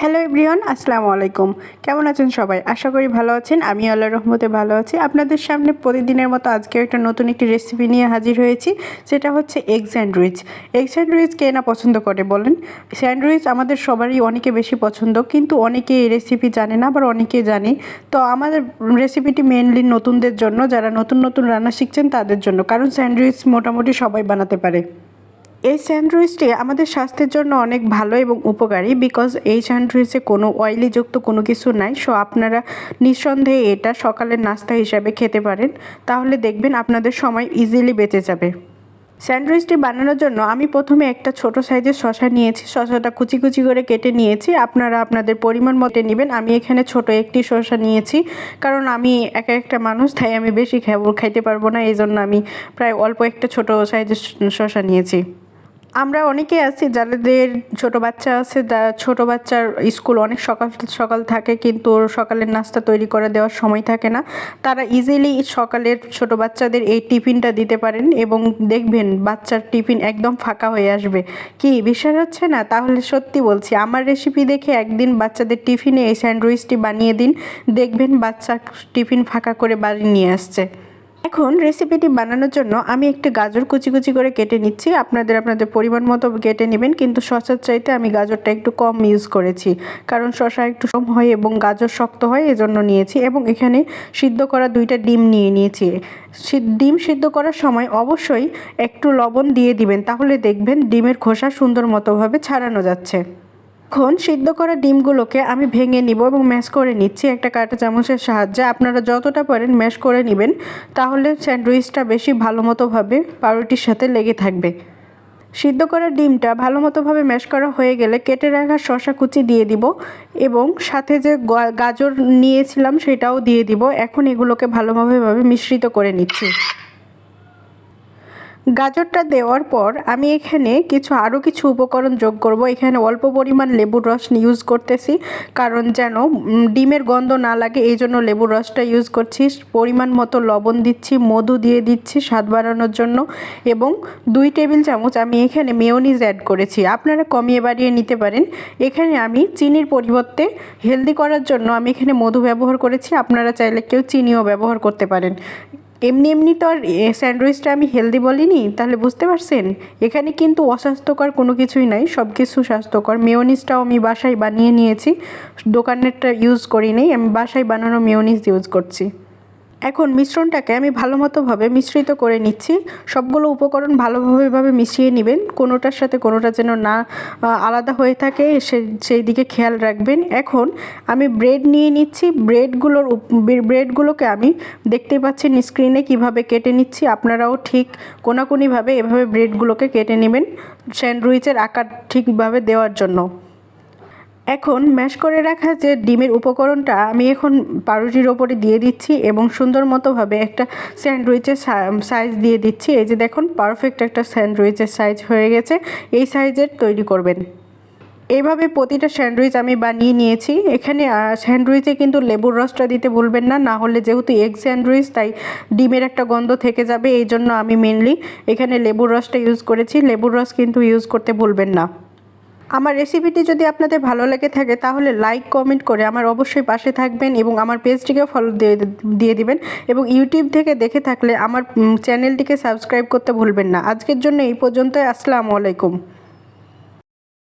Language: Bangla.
হ্যালো এভরিওয়ান আসসালামু আলাইকুম। কেমন আছেন সবাই? আশা করি ভালো আছেন। আমি আল্লাহ রহমতে ভালো আছি। আপনাদের সামনে প্রতিদিনের মতো আজকে একটা নতুন একটি রেসিপি নিয়ে হাজির হয়েছি। সেটা হচ্ছে এগ স্যান্ডউইচ এগ স্যান্ডউইচ কে না পছন্দ করে বলেন? স্যান্ডউইচ আমাদের সবারই অনেকে বেশি পছন্দ, কিন্তু অনেকে এই রেসিপি জানে না, আবার অনেকে জানে। তো আমাদের রেসিপিটি মেনলি নতুনদের জন্য, যারা নতুন নতুন রান্না শিখছেন তাদের জন্য। কারণ স্যান্ডউইচ মোটামুটি সবাই বানাতে পারে। এই স্যান্ডউইচটি আমাদের স্বাস্থ্যের জন্য অনেক ভালো এবং উপকারী বিকজ এই স্যান্ডউইচে কোনো অয়েলিযুক্ত কোনো কিছু নাই। সো আপনারা নিঃসন্দেহে এটা সকালের নাস্তা হিসাবে খেতে পারেন। তাহলে দেখবেন আপনাদের সময় ইজিলি বেঁচে যাবে। স্যান্ডউইচটি বানানোর জন্য আমি প্রথমে একটা ছোট সাইজের শশা নিয়েছি। শশাটা কুচি কুচি করে কেটে নিয়েছি। আপনারা আপনাদের পরিমাণ মতো নেবেন। আমি এখানে ছোট একটি শশা নিয়েছি। কারণ আমি একা একটা মানুষ, তাই আমি বেশি খাব খাইতে পারব না। এই জন্য আমি প্রায় অল্প একটা ছোট সাইজের শশা নিয়েছি। আমরা অনেকেই আছি যাদের ছোট বাচ্চা আছে, যা ছোট বাচ্চার স্কুল অনেক সকাল সকাল থাকে কিন্তু সকালের নাস্তা তৈরি করে দেওয়ার সময় থাকে না। তারা ইজিলি সকালের ছোট বাচ্চাদের এই টিফিনটা দিতে পারেন এবং দেখবেন বাচ্চার টিফিন একদম ফাঁকা হয়ে আসবে। কি বিশ্বাস হচ্ছে না? তাহলে সত্যি বলছি, আমার রেসিপি দেখে একদিন বাচ্চাদের টিফিনে এই স্যান্ডউইচটি বানিয়ে দিন, দেখবেন বাচ্চা টিফিন ফাঁকা করে বাড়ি নিয়ে আসছে। এখন রেসিপিটি বানানোর জন্য আমি একটি গাজর কুচি কুচি করে কেটে নিচ্ছি। আপনাদের আপনাদের পরিমাণ মতো কেটে নেবেন, কিন্তু শশার চাইতে আমি গাজরটা একটু কম ইউজ করেছি। কারণ শশা একটু কম হয় এবং গাজর শক্ত হয়, এজন্য নিয়েছি এবং এখানে সিদ্ধ করা দুইটা ডিম নিয়ে নিয়েছি। ডিম সিদ্ধ করার সময় অবশ্যই একটু লবণ দিয়ে দিবেন, তাহলে দেখবেন ডিমের খোসা সুন্দর মতোভাবে ছাড়ানো যাচ্ছে। এখন সিদ্ধ করা ডিমগুলোকে আমি ভেঙে নিব এবং ম্যাশ করে নিচ্ছি একটা কাঁটা চামচের সাহায্যে। আপনারা যতটা পারেন ম্যাশ করে নেবেন, তাহলে স্যান্ডউইচটা বেশি ভালো মতোভাবে পাউরুটির সাথে লেগে থাকবে। সিদ্ধ করা ডিমটা ভালো মতোভাবে ম্যাশ করা হয়ে গেলে কেটে রাখা শশা কুচি দিয়ে দিব এবং সাথে যে গাজর নিয়েছিলাম সেটাও দিয়ে দিব। এখন এগুলোকে ভালোভাবে মিশ্রিত করে নিচ্ছি। গাজরটা দেওয়ার পর আমি এখানে কিছু আরও কিছু উপকরণ যোগ করব। এখানে অল্প পরিমাণ লেবুর রস ইউজ করতেছি। কারণ যেন ডিমের গন্ধ না লাগে, এই জন্য লেবুর রসটা ইউজ করছি। পরিমাণ মতো লবণ দিচ্ছি, মধু দিয়ে দিচ্ছি স্বাদ বাড়ানোর জন্য। এবং দুই টেবিল চামচ আমি এখানে মেয়নিজ অ্যাড করেছি। আপনারা কমিয়ে বাড়িয়ে নিতে পারেন। এখানে আমি চিনির পরিবর্তে হেলদি করার জন্য আমি এখানে মধু ব্যবহার করেছি। আপনারা চাইলে কেউ চিনিও ব্যবহার করতে পারেন। এমনি এমনি তো আর স্যান্ডউইচটা আমি হেলদি বলিনি, তাহলে বুঝতে পারছেন? এখানে কিন্তু অস্বাস্থ্যকর কোনো কিছুই নাই, সব কিছু স্বাস্থ্যকর। মেয়োনিজটাও আমি বাসায় বানিয়ে নিয়েছি, দোকানেরটা ইউজ করি আমি বাসায় বানানো মেয়োনিজ ইউজ করছি। এখন মিশ্রণটাকে আমি ভালো মতোভাবে মিশ্রিত করে নিচ্ছি। সবগুলো উপকরণ ভালোভাবে মিশিয়ে নেবেন। কোনোটার সাথে কোনোটা যেন না আলাদা হয়ে থাকে, সে, সেই দিকে খেয়াল রাখবেন। এখন আমি ব্রেড নিয়ে নিচ্ছি। ব্রেডগুলোর ব্রেডগুলোকে আমি দেখতে পাচ্ছেন স্ক্রিনে কীভাবে কেটে নিচ্ছি। আপনারাও ঠিক কোনাকুনিভাবে এভাবে ব্রেডগুলোকে কেটে নেবেন স্যান্ডউইচের আকার ঠিকভাবে দেওয়ার জন্য। এখন ম্যাশ করে রাখা যে ডিমের উপকরণটা আমি এখন পাউরুটির ওপরে দিয়ে দিচ্ছি এবং সুন্দর মতোভাবে একটা স্যান্ডউইচের সাইজ দিয়ে দিচ্ছি। এই যে দেখুন, পারফেক্ট একটা স্যান্ডউইচের সাইজ হয়ে গেছে। এই সাইজের তৈরি করবেন। এইভাবে প্রতিটা স্যান্ডউইচ আমি বানিয়ে নিয়েছি। এখানে স্যান্ডউইচে কিন্তু লেবুর রসটা দিতে ভুলবেন না। না হলে যেহেতু এগ স্যান্ডউইচ, তাই ডিমের একটা গন্ধ থেকে যাবে। এই জন্য আমি মেনলি এখানে লেবুর রসটা ইউজ করেছি। লেবুর রস কিন্তু ইউজ করতে ভুলবেন না। আমার রেসিপিটি যদি আপনাদের ভালো লেগে থাকে, তাহলে লাইক কমেন্ট করে আমার অবশ্যই পাশে থাকবেন এবং আমার পেজটিকেও ফলো দিয়ে দিয়ে দিবেন এবং ইউটিউব থেকে দেখে থাকলে আমার চ্যানেলটিকে সাবস্ক্রাইব করতে ভুলবেন না। আজকের জন্য এই পর্যন্তই। আসসালামু আলাইকুম।